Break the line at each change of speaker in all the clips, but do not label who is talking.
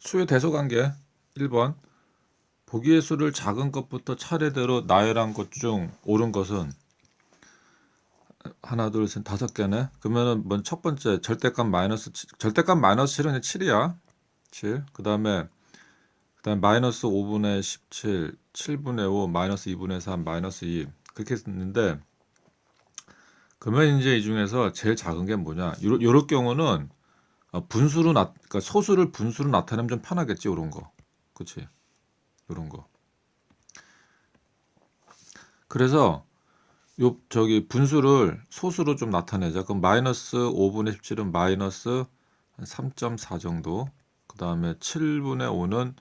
수의 대소관계 1번 보기의 수를 작은 것부터 차례대로 나열한 것 중 옳은 것은 하나 둘 셋 다섯 개네. 그러면은 먼저 첫 번째 절대값 마이너스 칠- 절대값 마이너스 7은 7이야. 7. 그다음에 그다음에 마이너스 5분의 17, 7분의 5, 마이너스 2분의 3, 마이너스 2 그렇게 했는데 그러면 이제 이 중에서 제일 작은 게 뭐냐? 요럴 경우는 어, 분수로 나, 그러니까 소수를 분수로 나타내면 좀 편하겠지, 요런 거. 그치? 요런 거. 그래서 요, 저기 분수를 소수로 좀 나타내자. 그럼 마이너스 5분의 17은 마이너스 3.4 정도. 그 다음에 7분의 5는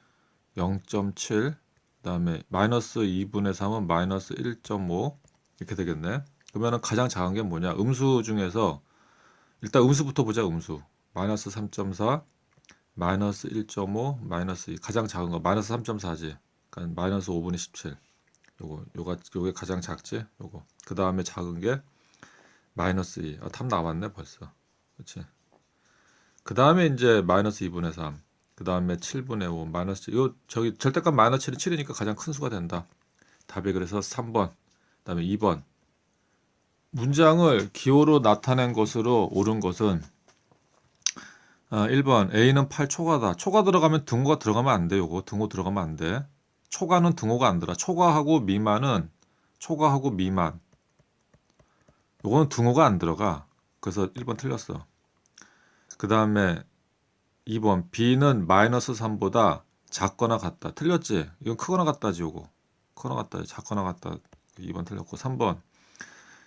0.7. 그 다음에 마이너스 2분의 3은 마이너스 1.5. 이렇게 되겠네. 그러면은 가장 작은 게 뭐냐? 음수 중에서 일단 음수부터 보자, 음수. 마이너스 3.4, 마이너스 1.5, 마이너스 2 가장 작은 거 마이너스 3.4지. 그러니까 마이너스 5분의 17. 요거 요가 요게 가장 작지. 요거. 그 다음에 작은 게 마이너스 2. 아, 탑 나왔네 벌써. 그렇지. 그 다음에 이제 마이너스 2분의 3. 그 다음에 7분의 5 마이너스 요 저기 절대값 마이너스 7은 7이니까 가장 큰 수가 된다. 답이 그래서 3번. 그 다음에 2번. 문장을 기호로 나타낸 것으로 옳은 것은 아, 1번 A는 8초가다. 초가 들어가면 등호가 들어가면 안 돼. 요거 등호 들어가면 안 돼. 초가는 등호가 안 들어. 초가하고 미만은 초가하고 미만. 요거는 등호가 안 들어가. 그래서 1번 틀렸어. 그 다음에 2번 B는 마이너스 3보다 작거나 같다. 틀렸지? 이건 크거나 같다지 요거. 크거나 같다. 작거나 같다. 2번 틀렸고 3번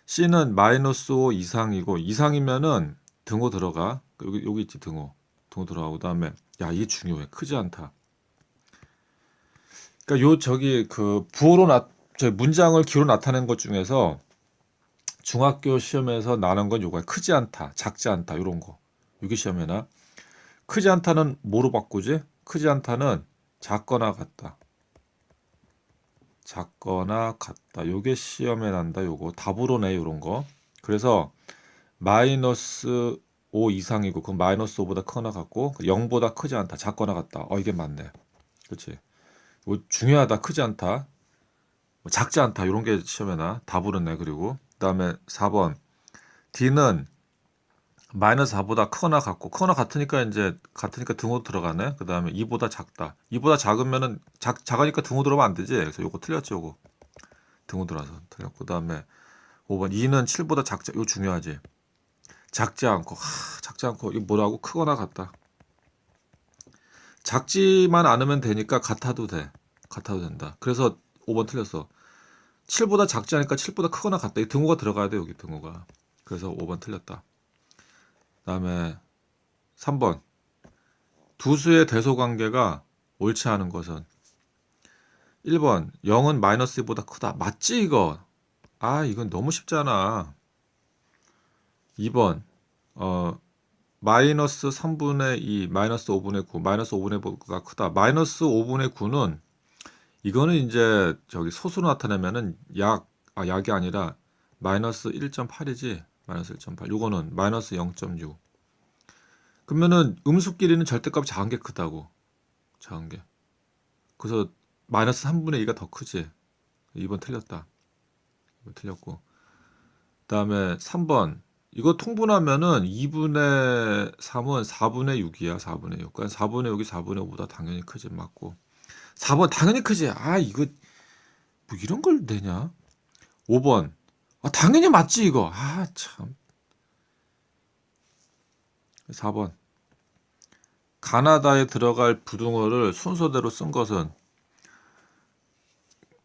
C는 마이너스 5 이상이고 이상이면은 등호 들어가. 여기 여기 있지 등호. 등호 들어가고 그다음에 야 이게 중요해. 크지 않다. 그러니까 요 저기 그 부호로 나저 문장을 기로 나타낸 것 중에서 중학교 시험에서 나는 건 요거야. 크지 않다, 작지 않다 요런 거. 여기 시험에 나. 크지 않다는 뭐로 바꾸지? 크지 않다는 작거나 같다. 작거나 같다. 요게 시험에 난다. 요거 답으로 내 요런 거. 그래서 마이너스 5 이상이고 그럼 마이너스 5보다 크거나 같고 0보다 크지 않다. 작거나 같다. 어 이게 맞네. 그렇지. 뭐 중요하다. 크지 않다. 뭐 작지 않다. 이런 게 시험에 나. 답으로 내. 그리고 그 다음에 4번 D는 마이너스 4보다 크거나 같고 크거나 같으니까 이제 같으니까 등호 들어가네. 그 다음에 2보다 작다. 2보다 작으면은 작 작으니까 등호 들어가면 안 되지. 그래서 요거 틀렸죠, 요거. 등호 들어서 틀렸고 그 다음에 5번 2는 7보다 작자. 이거 중요하지. 작지 않고 하, 작지 않고 이거 뭐라고 크거나 같다. 작지만 않으면 되니까 같아도 돼. 같아도 된다. 그래서 5번 틀렸어. 7보다 작지 않으니까 7보다 크거나 같다. 이 등호가 들어가야 돼, 여기 등호가. 그래서 5번 틀렸다. 그다음에 3번. 두 수의 대소 관계가 옳지 않은 것은 1번 0은 마이너스 2보다 크다. 맞지 이거? 아, 이건 너무 쉽잖아. 2번 어 마이너스 3분의 2, 마이너스 5분의 9, 마이너스 5분의 9가 크다. 마이너스 5분의 9는 이거는 이제 저기 소수로 나타내면은 약, 아, 약이 아니라 마이너스 1.8이지. 마이너스 1.8. 요거는 마이너스 0.6. 그러면은 음수끼리는 절대값이 작은 게 크다고. 작은 게. 그래서 마이너스 3분의 2가 더 크지. 2번 틀렸다. 2번 틀렸고. 그 다음에 3번. 이거 통분하면은 2분의 3은 4분의 6이야. 4분의 6. 그러니까 4분의 6이 4분의 5보다 당연히 크지 맞고. 4번 당연히 크지. 아, 이거 뭐 이런 걸 내냐? 5번. 아, 당연히 맞지 이거. 아, 참. 4번. 가나다에 들어갈 부등호를 순서대로 쓴 것은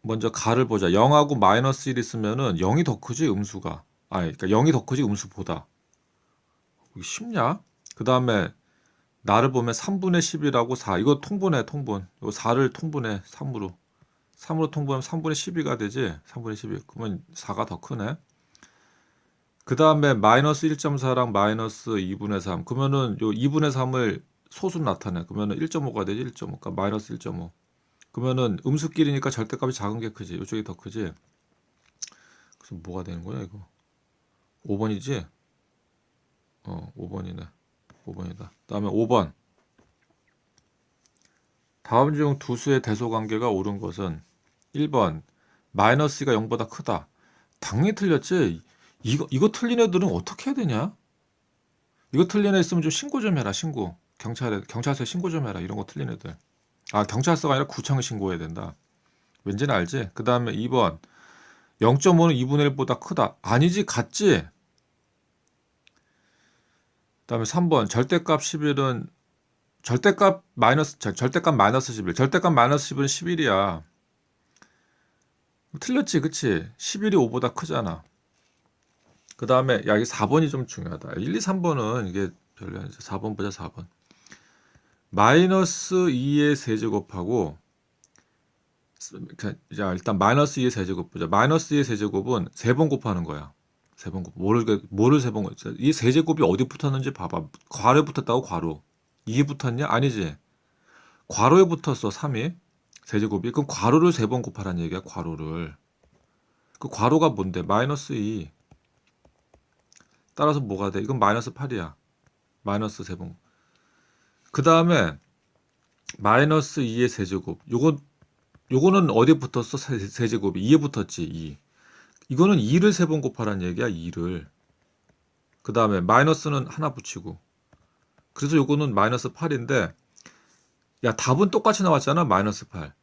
먼저 가를 보자. 0하고 마이너스 1 있으면은 0이 더 크지 음수가. 아, 그러니까 0이 더 크지 음수보다. 쉽냐? 그 다음에 나를 보면 3분의 10이라고 4. 이거 통분해, 통분. 이거 4를 통분해, 3으로. 3으로 통분하면 3분의 12가 되지. 3분의 12. 그러면 4가 더 크네. 그 다음에 마이너스 1.4랑 마이너스 2분의 3. 그러면은 요 2분의 3을 소수로 나타내. 그러면은 1.5가 되지. 1.5. 그러니까 마이너스 1.5. 그러면은 음수끼리니까 절대값이 작은 게 크지. 이쪽이 더 크지. 그래서 뭐가 되는 거야, 이거? 5번이지? 어, 5번이네. 5번이다. 그다음에 5번. 다음 중 두 수의 대소 관계가 옳은 것은 1번 마이너스 2가 0보다 크다. 당연히 틀렸지. 이거 이거 틀린 애들은 어떻게 해야 되냐? 이거 틀린 애 있으면 좀 신고 좀 해라. 신고. 경찰에 경찰서에 신고 좀 해라. 이런 거 틀린 애들. 아, 경찰서가 아니라 구청에 신고해야 된다. 왠지는 알지? 그다음에 2번 0.5는 2분의 1보다 크다. 아니지, 같지? 그다음에 3번 절대값 11은 절대값 마이너스 절- 절대값 마이너스 11. 절대값 마이너스 10은 11이야. 틀렸지, 그치? 11이 5보다 크잖아. 그 다음에, 야, 이게 4번이 좀 중요하다. 1, 2, 3번은 이게 별로 아니죠. 4번 보자, 4번. 마이너스 2의 세제곱하고, 그, 자, 일단 마이너스 2의 세제곱 보자. 마이너스 2의 세제곱은 세번 곱하는 거야. 세 번 곱. 뭐를, 뭐를 세 번 곱. 이 세 제곱이 어디 붙었는지 봐봐. 괄호에 붙었다고, 괄호. 2에 붙었냐? 아니지. 괄호에 붙었어, 3이. 세제곱이. 그럼 괄호를 세 번 곱하라는 얘기야, 괄호를. 그 괄호가 뭔데? 마이너스 2. 따라서 뭐가 돼? 이건 마이너스 8이야. 마이너스 세 번. 그 다음에 마이너스 2의 세제곱. 요거 요거는 어디에 붙었어? 세- 세제곱이 2에 붙었지. 2. 이거는 2를 세 번 곱하라는 얘기야. 2를. 그 다음에 마이너스는 하나 붙이고. 그래서 요거는 마이너스 8인데 야 답은 똑같이 나왔잖아. 마이너스 8.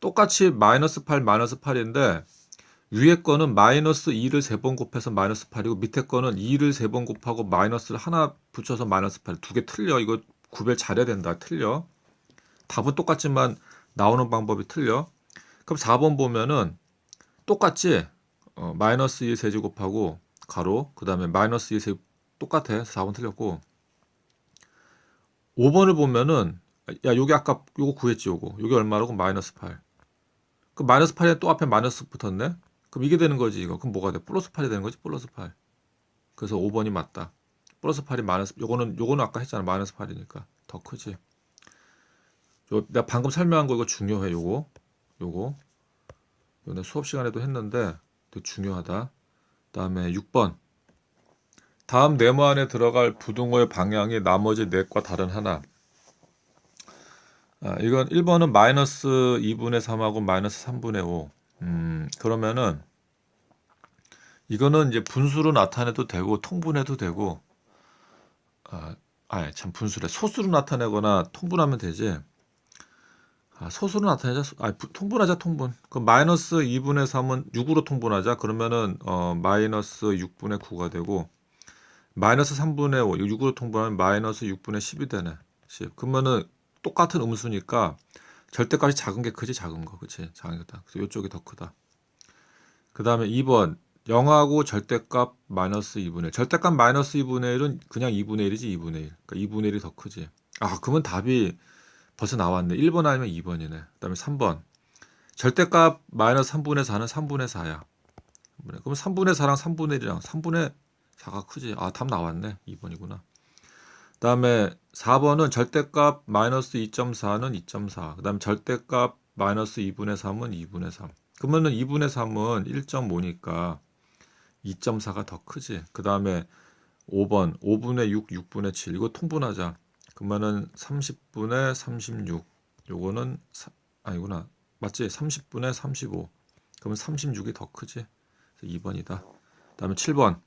똑같이 마이너스 8 마이너스 8인데 위에 거는 마이너스 2를 세 번 곱해서 마이너스 8이고 밑에 거는 2를 세 번 곱하고 마이너스를 하나 붙여서 마이너스 8. 두 개 틀려. 이거 구별 잘해야 된다. 틀려. 답은 똑같지만 나오는 방법이 틀려. 그럼 4번 보면은 똑같지? 어, 마이너스 2 세제곱하고 가로 그 다음에 마이너스 2세 똑같아. 4번 틀렸고 5번을 보면은 야 요게 아까 요거 구했지 요거 요게 얼마라고 마이너스 8. 그 마이너스 8에 또 앞에 마이너스 붙었네. 그럼 이게 되는 거지 이거. 그럼 뭐가 돼? 플러스 8이 되는 거지 플러스 8. 그래서 5번이 맞다. 플러스 8이 마이너스 요거는 요거는 아까 했잖아 마이너스 8이니까 더 크지. 요 내가 방금 설명한 거 이거 중요해 요거 요거 내가 수업 시간에도 했는데 되게 중요하다. 그다음에 6번 다음 네모 안에 들어갈 부등호의 방향이 나머지 넷과 다른 하나. 아, 이건 1번은 마이너스 2분의 3하고 마이너스 3분의 5. 음, 그러면은 이거는 이제 분수로 나타내도 되고 통분해도 되고 아, 아니 참 분수래. 소수로 나타내거나 통분하면 되지. 아, 소수로 나타내자. 소- 아, 부- 통분하자 통분. 그 마이너스 2분의 3은 6으로 통분하자. 그러면은 어, 마이너스 6분의 9가 되고 마이너스 3분의 5, 6으로 통분하면 마이너스 6분의 10이 되네. 10. 그러면은 똑같은 음수니까 절대값이 작은 게 크지 작은 거. 그치? 작은 게 크다. 그래서 이쪽이 더 크다. 그 다음에 2번 0하고 절대값 마이너스 2분의 1. 절대값 마이너스 2분의 1은 그냥 2분의 1이지 2분의 1. 그러니까 2분의 1이 더 크지. 아 그러면 답이 벌써 나왔네. 1번 아니면 2번이네. 그 다음에 3번 절대값 마이너스 3분의 4는 3분의 4야. 그럼 3분의 4랑 3분의 1이랑 3분의 4가 크지. 아, 답 나왔네. 2번이구나. 그 다음에 4번은 절대값 마이너스 2.4는 2.4. 그 다음에 절대값 마이너스 2분의 3은 2분의 3. 그러면은 2분의 3은 1.5니까 2.4가 더 크지. 그 다음에 5번 5분의 6, 6분의 7. 이거 통분하자. 그러면은 30분의 36. 요거는 사, 아니구나. 맞지? 30분의 35. 그러면 36이 더 크지. 그래서 2번이다. 그다음에 7번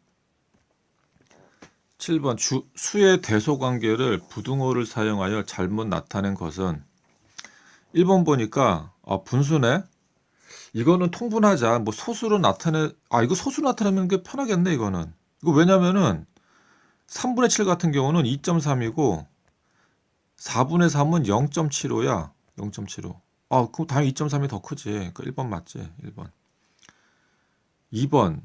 7번 주, 수의 대소 관계를 부등호를 사용하여 잘못 나타낸 것은 1번 보니까 아, 분수네. 이거는 통분하자. 뭐 소수로 나타내 아 이거 소수로 나타내면 게 편하겠네 이거는. 이거 왜냐면은 3분의 7 같은 경우는 2.3이고 4분의 3은 0.75야. 0.75. 아, 그럼 당연히 2.3이 더 크지. 그러니까 1번 맞지. 1번. 2번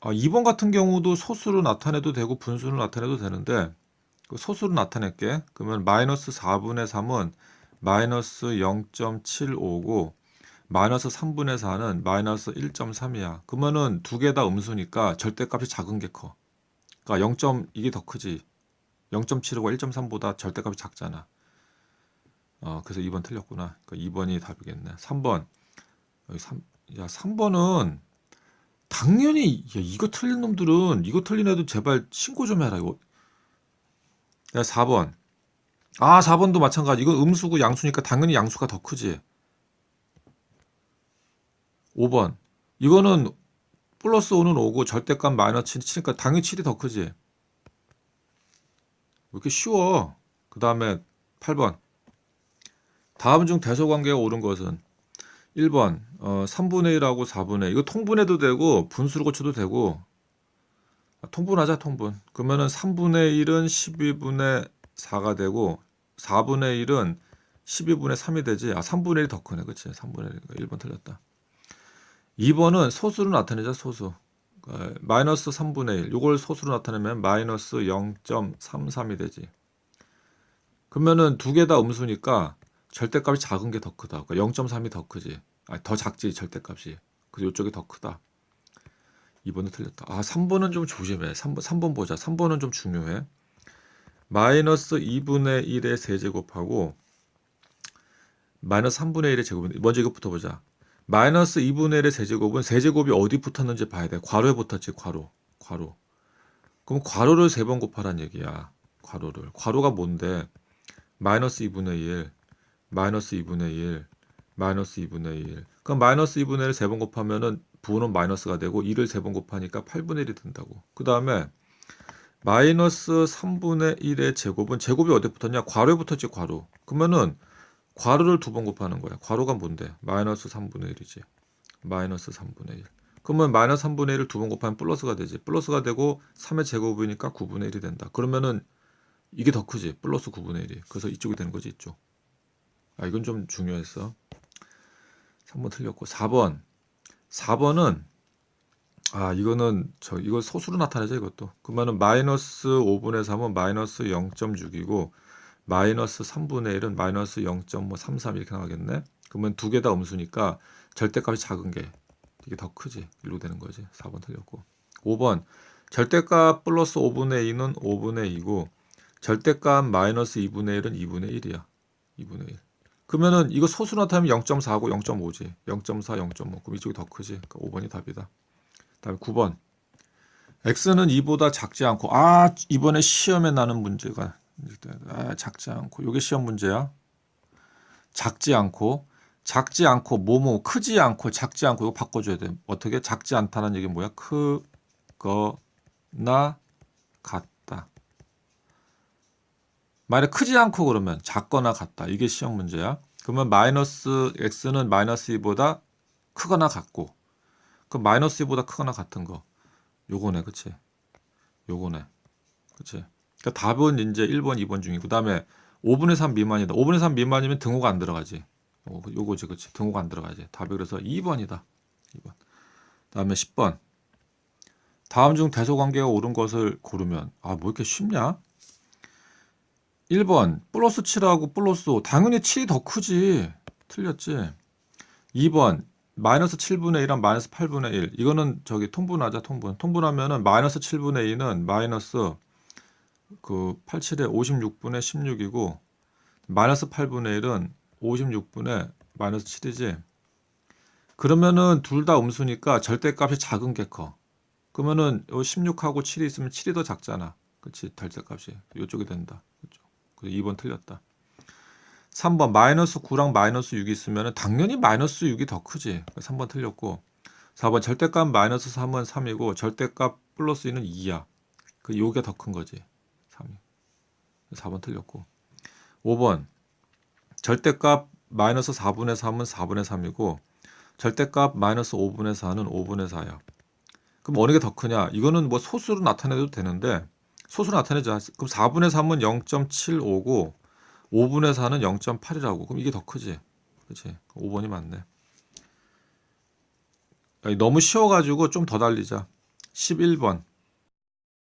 아, 2번 같은 경우도 소수로 나타내도 되고 분수로 나타내도 되는데 그 소수로 나타낼게. 그러면 마이너스 4분의 3은 마이너스 0.75고 마이너스 3분의 4는 마이너스 1.3이야. 그러면은 두 개 다 음수니까 절대값이 작은 게 커. 그러니까 0. 이게 더 크지. 0.75가 1.3보다 절대값이 작잖아. 어, 그래서 2번 틀렸구나. 그러니까 2번이 답이겠네. 3번. 여기 3, 야, 3번은 당연히 야, 이거 틀린 놈들은 이거 틀린 애도 제발 신고 좀 해라 이거. 야 4번 아, 4번도 마찬가지. 이건 음수고 양수니까 당연히 양수가 더 크지. 5번. 이거는 플러스 5는 5고 절대값 마이너스 7, 니까 당연히 7이 더 크지. 왜 이렇게 쉬워? 그 다음에 8번. 다음 중 대소관계가 옳은 것은 1번 어, 3분의 1하고 4분의 1. 이거 통분해도 되고 분수로 고쳐도 되고 아, 통분하자 통분. 그러면은 3분의 1은 12분의 4가 되고 4분의 1은 12분의 3이 되지. 아 3분의 1이 더 크네. 그치? 3분의 1. 1번 틀렸다. 2번은 소수로 나타내자 소수. 어, 마이너스 3분의 1. 이걸 소수로 나타내면 마이너스 0.33이 되지. 그러면은 두 개 다 음수니까 절대값이 작은 게 더 크다. 그러니까 0.3이 더 크지. 아, 더 작지 절대값이. 그래서 이쪽이 더 크다. 2번은 틀렸다. 아, 3번은 좀 조심해. 3번, 3번 보자. 3번은 좀 중요해. 마이너스 2분의 1의 세제곱하고 마이너스 3분의 1의 제곱인데 먼저 이것부터 보자. 마이너스 2분의 1의 세제곱은 세제곱이 어디 붙었는지 봐야 돼. 괄호에 붙었지, 괄호. 괄호. 그럼 괄호를 세 번 곱하란 얘기야. 괄호를. 괄호가 뭔데? 마이너스 2분의 1, 마이너스 2분의 1, 마이너스 2분의 1. 그럼 마이너스 2분의 1을 세 번 곱하면은 부호는 마이너스가 되고 2를 세 번 곱하니까 8분의 1이 된다고. 그 다음에 마이너스 3분의 1의 제곱은 제곱이 어디 붙었냐? 괄호에 붙었지, 괄호. 그러면은 괄호를 두 번 곱하는 거야. 괄호가 뭔데? 마이너스 3분의 1이지. 마이너스 3분의 1. 그러면 마이너스 3분의 1을 두 번 곱하면 플러스가 되지. 플러스가 되고 3의 제곱이니까 9분의 1이 된다. 그러면은 이게 더 크지. 플러스 9분의 1이. 그래서 이쪽이 되는 거지, 이쪽. 아, 이건 좀 중요했어. 3번 틀렸고. 4번. 4번은 아, 이거는 저 이거 소수로 나타내죠, 이것도. 그러면은 마이너스 5분의 3은 마이너스 0.6이고 마이너스 3분의 1은 마이너스 0.33 이렇게 나가겠네. 그러면 두 개 다 음수니까 절대값이 작은 게 이게 더 크지. 일로 되는 거지. 4번 틀렸고. 5번. 절대값 플러스 5분의 2는 5분의 2고 절대값 마이너스 2분의 1은 2분의 1이야. 2분의 1. 그러면은 이거 소수 나타내면 0.4고 0.5지. 0.4, 0.5. 그럼 이쪽이 더 크지. 그러니까 5번이 답이다. 다음에 9번. x는 2보다 작지 않고 아 이번에 시험에 나는 문제가 아, 작지 않고 이게 시험 문제야. 작지 않고 작지 않고 뭐뭐 크지 않고 작지 않고 이거 바꿔줘야 돼. 어떻게 작지 않다는 얘기 뭐야? 크거나 같다. 만약 크지 않고 그러면 작거나 같다. 이게 시험 문제야. 그러면 마이너스 x는 마이너스 2보다 크거나 같고 그 마이너스 2보다 크거나 같은 거 요거네 그치 요거네 그치 그러니까 답은 이제 1번 2번 중이고 그 다음에 5분의 3 미만이다. 5분의 3 미만이면 등호가 안 들어가지. 요거, 요거지 그치. 등호가 안 들어가지. 답이 그래서 2번이다. 2번. 다음에 10번. 다음 중 대소관계가 옳은 것을 고르면 아 뭐 이렇게 쉽냐? 1번 플러스 7하고 플러스 5 당연히 7이 더 크지. 틀렸지? 2번 마이너스 7분의 1랑 마이너스 8분의 1 이거는 저기 통분하자 통분. 통분하면은 마이너스 7분의 2는 마이너스 그 87에 56분의 16이고 마이너스 8분의 1은 56분의 마이너스 7이지. 그러면은 둘 다 음수니까 절대값이 작은 게 커. 그러면은 요 16하고 7이 있으면 7이 더 작잖아. 그치? 절대값이. 이쪽이 된다. 그죠 그래서 2번 틀렸다. 3번 마이너스 9랑 마이너스 6이 있으면 당연히 마이너스 6이 더 크지. 3번 틀렸고 4번 절대값 마이너스 3은 3이고 절대값 플러스 2는 2야. 그 요게 더 큰 거지. 3이. 4번 틀렸고 5번 절대값 마이너스 4분의 3은 4분의 3이고 절대값 마이너스 5분의 4는 5분의 4야. 그럼 어느 게 더 크냐? 이거는 뭐 소수로 나타내도 되는데 소수로 나타내자. 그럼 4분의 3은 0.75고 5분의 4는 0.8이라고. 그럼 이게 더 크지. 그치? 5번이 맞네. 너무 쉬워가지고 좀 더 달리자. 11번.